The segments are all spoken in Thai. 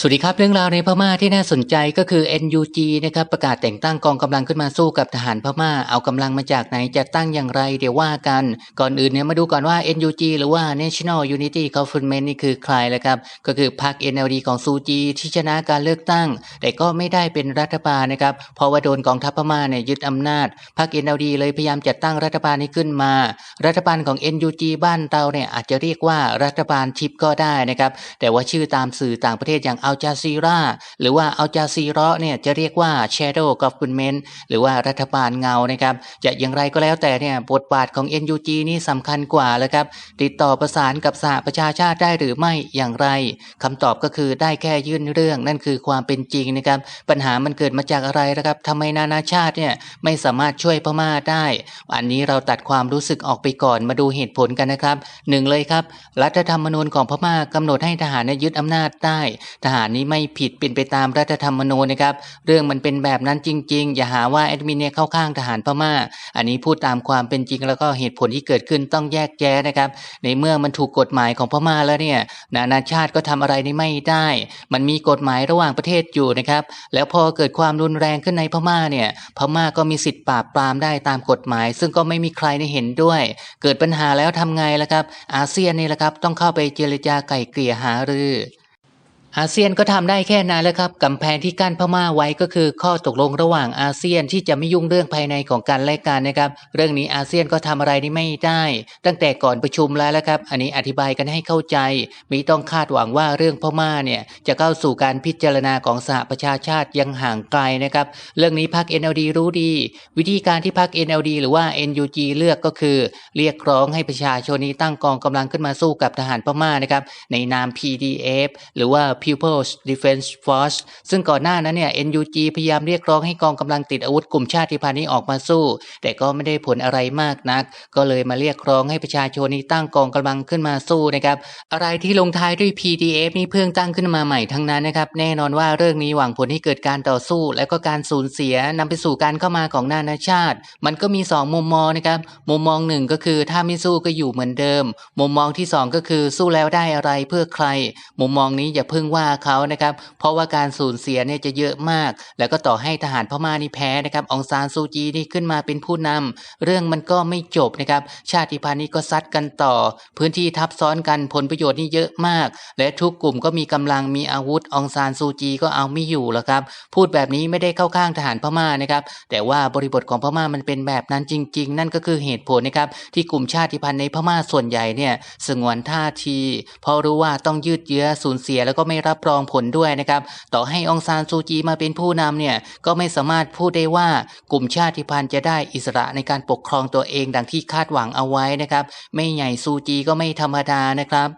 สวัสดีครับเรื่องราวในพม่าที่น่าสนใจก็คือ NUG นะครับประกาศแต่งตั้งกองกำลังขึ้นมาสู้กับทหารพม่า เอากำลังมาจากไหนจะตั้งอย่างไรเดี๋ยวว่ากัน ก่อนอื่นเนี่ยมาดูก่อนว่า NUG หรือว่า National Unity Government นี่คือใครแล้วครับ ก็คือพรรค NLD ของซูจีที่ชนะการเลือกตั้ง แต่ก็ไม่ได้เป็นรัฐบาลนะครับเพราะว่าโดนกองทัพพม่าเนี่ยยึดอำนาจพรรค NLD เลยพยายามจัดตั้งรัฐบาลนี้ขึ้นมา รัฐบาลของ NUG บ้านเราเนี่ยอาจจะเรียกว่ารัฐบาลทิพย์ก็ได้นะครับแต่ว่าชื่อตามสื่อต่างประเทศอย่างอัลจาซีราหรือว่าอัลจาซีร์เนี่ยจะเรียกว่า Shadow Government หรือว่ารัฐบาลเงานะครับ จะอย่างไรก็แล้วแต่เนี่ยบทบาทของ NUG นี่สำคัญกว่าแล้วครับ ติดต่อประสานกับสหประชาชาติได้หรือไม่อย่างไรคำตอบก็คือได้แค่ยื่นเรื่องนั่นคือความเป็นจริงนะครับ ปัญหามันเกิดมาจากอะไรนะครับทำไมนานาชาติเนี่ยไม่สามารถช่วยพม่าได้ อันนี้เราตัดความรู้สึกออกไปก่อนมาดูเหตุผลกันนะครับหนึ่งเลยครับ รัฐธรรมนูญของพม่ากำหนดให้ทหารเนี่ยยึดอำนาจได้ทหารนี้ไม่ผิดเป็นไปตามรัฐธรรมนูญนะครับ เรื่องมันเป็นแบบนั้นจริง ๆ อย่าหาว่าแอดมินเนี่ยเข้าข้างทหารพม่า อันนี้พูดตามความเป็นจริงแล้วก็เหตุผลที่เกิดขึ้นต้องแยกแยะนะครับ ในเมื่อมันถูกกฎหมายของพม่าแล้วเนี่ยนานาชาติก็ทำอะไรนี่ไม่ได้ มันมีกฎหมายระหว่างประเทศอยู่นะครับ แล้วพอเกิดความรุนแรงขึ้นในพม่าเนี่ยพม่าก็มีสิทธิ์ปราบปรามได้ตามกฎหมาย ซึ่งก็ไม่มีใครได้เห็นด้วย เกิดปัญหาแล้วทำไงล่ะครับ อาเซียนนี่แหละครับต้องเข้าไปเจรจาไก่เกลี่ยหารือ อาเซียนก็ทำได้แค่นั้นแล้วครับกำแพงที่กั้นพม่าไว้ก็คือข้อตกลงระหว่างอาเซียนที่จะไม่ยุ่งเรื่องภายในของกันและกันนะครับ เรื่องนี้อาเซียนก็ทำอะไรนี่ไม่ได้ ตั้งแต่ก่อนประชุมแล้วละครับ อันนี้อธิบายกันให้เข้าใจ มีต้องคาดหวังว่าเรื่องพม่าเนี่ยจะเข้าสู่การพิจารณาของสหประชาชาติยังห่างไกลนะครับ เรื่องนี้พรรค NLD รู้ดี วิธีการที่พรรค NLD หรือว่า NUG เลือกก็คือ เรียกร้องให้ประชาชนนี้ตั้งกองกำลังขึ้นมาสู้กับทหารพม่านะครับในนาม PDF หรือว่า People's Defense Force ซึ่งก่อนหน้านั้นเนี่ย NUG พยายามเรียกร้องให้กองกำลังติดอาวุธกลุ่มชาติพันธุ์นี้ออกมาสู้ แต่ก็ไม่ได้ผลอะไรมากนัก ก็เลยมาเรียกร้องให้ประชาชนนี้ตั้งกองกำลังขึ้นมาสู้นะครับอะไรที่ลงท้ายด้วย PDF นี่เพิ่งตั้งขึ้นมาใหม่ทั้งนั้นนะครับแน่นอนว่าเรื่องนี้หวังผลให้เกิดการต่อสู้ และก็การสูญเสียนำไปสู่การเข้ามาของนานาชาติ มันก็มี 2 มุมมองนะครับมุมมองหนึ่งก็คือถ้าไม่สู้ก็อยู่เหมือนเดิม มุมมองที่ 2 ก็คือสู้แล้วได้อะไรเพื่อใคร มุมมองนี้อย่าเพิ่งว่าเขานะครับ เพราะว่าการสูญเสียเนี่ยจะเยอะมาก แล้วก็ต่อให้ทหารพม่านี่แพ้นะครับองซานซูจีนี่ขึ้นมาเป็นผู้นำเรื่องมันก็ไม่จบนะครับ ชาติพันธุ์นี้ก็ซัดกันต่อ พื้นที่ทับซ้อนกันผลประโยชน์นี่เยอะมาก และทุกกลุ่มก็มีกำลังมีอาวุธองซานซูจีก็เอาไม่อยู่แล้วครับ พูดแบบนี้ไม่ได้เข้าข้างทหารพม่านะครับ แต่ว่าบริบทของพม่ามันเป็นแบบนั้นจริง ๆ นั่นก็คือเหตุผลนะครับที่กลุ่มชาติพันธุ์ในพม่าส่วนใหญ่เนี่ยสงวนท่าที เพราะรู้ว่าต้องยืดเยื้อสูญเสียแล้วก็ไม่รับรองผลด้วยนะครับ ต่อให้องซานซูจีมาเป็นผู้นำเนี่ยก็ไม่สามารถพูดได้ว่ากลุ่มชาติพันธุ์จะได้อิสระในการปกครองตัวเองดังที่คาดหวังเอาไว้นะครับ ไม่ใหญ่ซูจีก็ไม่ธรรมดานะครับ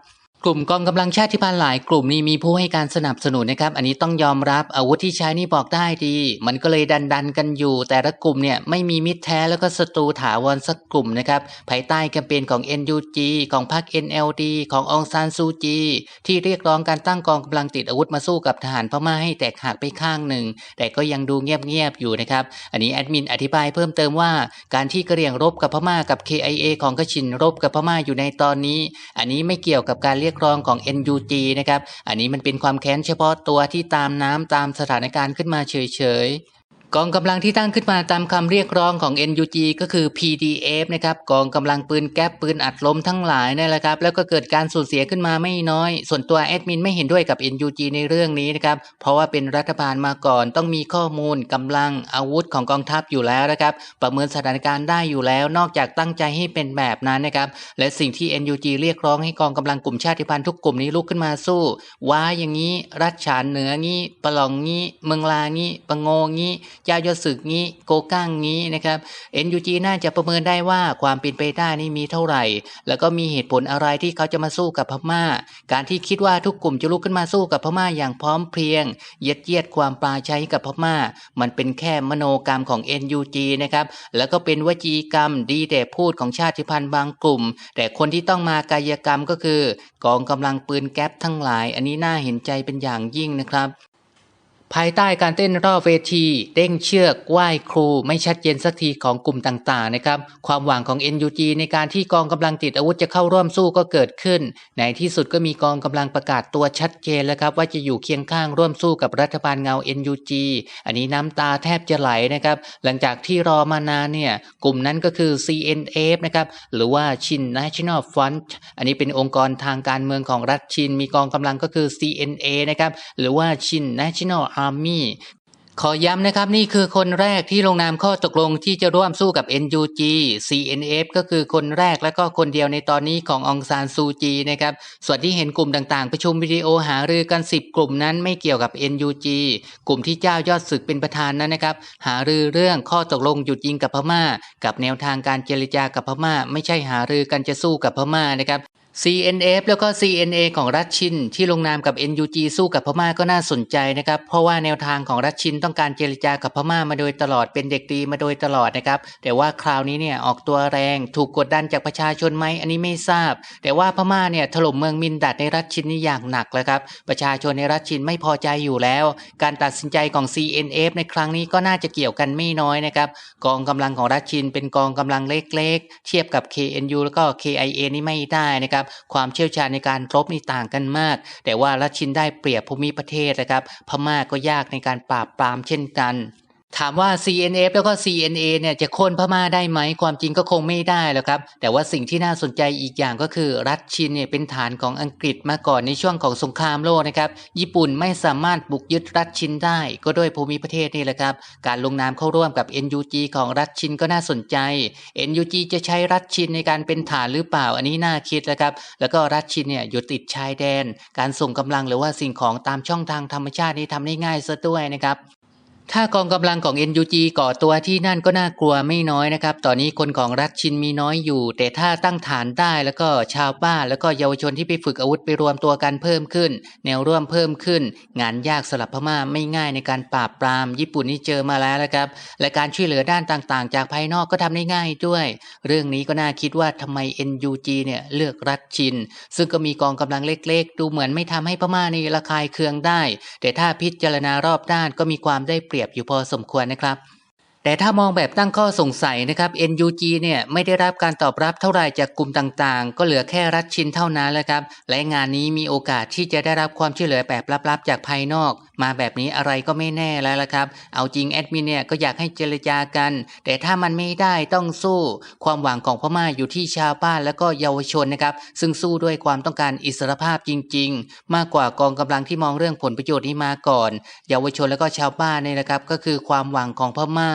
กลุ่มกองกำลังชาติพันธุ์หลายกลุ่มนี้มีผู้ให้การสนับสนุนนะครับ อันนี้ต้องยอมรับอาวุธที่ใช้นี่บอกได้ดี มันก็เลยดันดันกันอยู่ แต่ละกลุ่มเนี่ยไม่มีมิตรแท้แล้วก็ศัตรูถาวรสักกลุ่มนะครับภายใต้แคมเปญของ NUG ของพรรค NLD ขององซานซูจี ที่เรียกร้องการตั้งกองกำลังติดอาวุธมาสู้กับทหารพม่าให้แตกหักไปข้างหนึ่ง แต่ก็ยังดูเงียบๆอยู่นะครับอันนี้แอดมินอธิบายเพิ่มเติมว่าการที่กระเรียงรบกับพม่ากับ KIA ของกชินรบกับพม่าอยู่ในตอนนี้ อันนี้ไม่เกี่ยวกับการเรียกร้องของ NUG นะครับ อันนี้มันเป็นความแค้นเฉพาะตัวที่ตามน้ำตามสถานการณ์ขึ้นมาเฉยๆ กองกำลังที่ตั้งขึ้นมาตามคำเรียกร้องของ NUG ก็คือ PDF นะครับกองกำลังปืนแก๊ปปืนอัดลมทั้งหลายนี่แหละครับแล้วก็เกิดการสูญเสียขึ้นมาไม่น้อย ส่วนตัวแอดมินไม่เห็นด้วยกับ NUG ในเรื่องนี้นะครับเพราะว่าเป็นรัฐบาลมาก่อน ต้องมีข้อมูลกำลังอาวุธของกองทัพอยู่แล้วนะครับประเมินสถานการณ์ได้อยู่แล้ว นอกจากตั้งใจให้เป็นแบบนั้นนะครับและสิ่งที่ NUG เรียกร้องให้กองกำลังกลุ่มชาติพันธุ์ทุกกลุ่มนี้ลุกขึ้นมาสู้ว่าอย่างนี้รัฐฉานเหนืองี้ปะหลองงี้เมืองลางี้ปะโงงี้เจ้ายอดศึกงี้โกก้างงี้นะครับ NUG น่าจะประเมินได้ว่าความเป็นไปได้นี่มีเท่าไหร่ แล้วก็มีเหตุผลอะไรที่เขาจะมาสู้กับพม่า การที่คิดว่าทุกกลุ่มจะลุกขึ้นมาสู้กับพม่าอย่างพร้อมเพรียงเย็ดเยียดความปลาใช้กับพม่า มันเป็นแค่มโนกรรมของ NUG นะครับแล้วก็เป็นวจีกรรมดีแต่พูดของชาติพันธุ์บางกลุ่ม แต่คนที่ต้องมากายกรรมก็คือ กองกำลังปืนแก๊ปทั้งหลาย อันนี้น่าเห็นใจเป็นอย่างยิ่งนะครับ ภายใต้การเต้นรอบเวทีเด้งเชือกไหว้ครูไม่ชัดเจนสักทีของกลุ่มต่างๆนะครับความหวังของ NUG ในการที่กองกำลังติดอาวุธจะเข้าร่วมสู้ก็เกิดขึ้น ในที่สุดก็มีกองกำลังประกาศตัวชัดเจนแล้วครับว่าจะอยู่เคียงข้างร่วมสู้กับรัฐบาลเงา NUG อันนี้น้ำตาแทบจะไหลนะครับหลังจากที่รอมานานเนี่ยกลุ่มนั้นก็คือ CNF นะครับหรือว่า Chin National Front อันนี้เป็นองค์กรทางการเมืองของรัฐชิน มีกองกำลังก็คือ CNA นะครับหรือว่า Chin National Army ขอย้ำนะครับนี่คือคนแรกที่ลงนามข้อตกลงที่จะร่วมสู้กับ NUG CNF ก็คือคนแรกและก็คนเดียวในตอนนี้ขององซานซูจีนะครับส่วนที่เห็นกลุ่มต่างๆ ประชุมวิดีโอหารือกัน 10 กลุ่มนั้นไม่เกี่ยวกับ NUG กลุ่มที่เจ้ายอดศึกเป็นประธานนั้นนะครับ หารือเรื่องข้อตกลงหยุดยิงกับพม่า กับแนวทางการเจรจากับพม่า ไม่ใช่หารือกันจะสู้กับพม่านะครับ CNF แล้วก็ CNA ของรัชชินที่ลงนามกับ NUG สู้กับพม่าก็น่าสนใจนะครับ เพราะว่าแนวทางของรัชชินต้องการเจรจากับพม่ามาโดยตลอดเป็นเด็กดีมาโดยตลอดนะครับ แต่ว่าคราวนี้เนี่ยออกตัวแรง ถูกกดดันจากประชาชนไหมอันนี้ไม่ทราบ แต่ว่าพม่าเนี่ยถล่มเมืองมินดัดในรัชชินนี่อย่างหนักแล้วครับประชาชนในรัชชินไม่พอใจอยู่แล้ว การตัดสินใจของ CNF ในครั้งนี้ก็น่าจะเกี่ยวกันไม่น้อยนะครับกองกำลังของรัชชินเป็นกองกำลังเล็ก ๆ เทียบกับ KNU แล้วก็ KIA นี่ไม่ได้นะครับความเชี่ยวชาญในการรบนี่ต่างกันมาก แต่ว่ารัชชินได้เปรียบภูมิประเทศนะครับ พม่าก็ยากในการปราบปรามเช่นกัน ถามว่า CNF แล้วก็ CNA เนี่ยจะโค่นพม่าได้ไหมความจริงก็คงไม่ได้แล้วครับ แต่ว่าสิ่งที่น่าสนใจอีกอย่างก็คือ รัชชินเนี่ยเป็นฐานของอังกฤษมาก่อนในช่วงของสงครามโลกนะครับ ญี่ปุ่นไม่สามารถบุกยึดรัชชินได้ ก็ด้วยภูมิประเทศนี่แหละครับ การลงนามเข้าร่วมกับ NUG ของรัชชินก็น่าสนใจ NUG จะใช้รัชชินในการเป็นฐานหรือเปล่า อันนี้น่าคิดนะครับ แล้วก็รัชชินเนี่ยอยู่ติดชายแดน การส่งกำลังหรือว่าสิ่งของตามช่องทางธรรมชาตินี่ทำได้ง่ายซะด้วยนะครับ ถ้ากองกำลังของ NUG ก่อตัวที่นั่นก็น่ากลัวไม่น้อยนะครับ ตอนนี้คนของรัฐชินมีน้อยอยู่ แต่ถ้าตั้งฐานได้แล้วก็ชาวบ้านแล้วก็เยาวชนที่ไปฝึกอาวุธไปรวมตัวกันเพิ่มขึ้น แนวร่วมเพิ่มขึ้น งานยากสลับพม่าไม่ง่ายในการปราบปราม ญี่ปุ่นนี่เจอมาแล้วนะครับ และการช่วยเหลือด้านต่างๆ จากภายนอกก็ทำได้ง่ายด้วย เรื่องนี้ก็น่าคิดว่าทำไม NUG เนี่ยเลือกรัฐชิน ซึ่งก็มีกองกำลังเล็ก ๆ ดูเหมือนไม่ทำให้พม่านี่ระคายเคืองได้ แต่ถ้าพิจารณารอบด้านก็มีความได้เปรียบอยู่พอสมควรนะครับ แต่ถ้ามองแบบตั้งข้อสงสัยนะครับ NUG เนี่ยไม่ได้รับการตอบรับเท่าไหร่จากกลุ่มต่างๆ ก็เหลือแค่รัฐชินเท่านั้นแหละครับและงานนี้มีโอกาสที่จะได้รับความช่วยเหลือแบบลับๆ จากภายนอก มาแบบนี้อะไรก็ไม่แน่แล้วละครับ เอาจริงแอดมินเนี่ยก็อยากให้เจรจากัน แต่ถ้ามันไม่ได้ต้องสู้ ความหวังของพม่าอยู่ที่ชาวบ้านและก็เยาวชนนะครับ ซึ่งสู้ด้วยความต้องการอิสรภาพจริง ๆ มากกว่ากองกำลังที่มองเรื่องผลประโยชน์นี้มาก่อน เยาวชนและก็ชาวบ้านเนี่ยนะครับ ก็คือความหวังของพม่า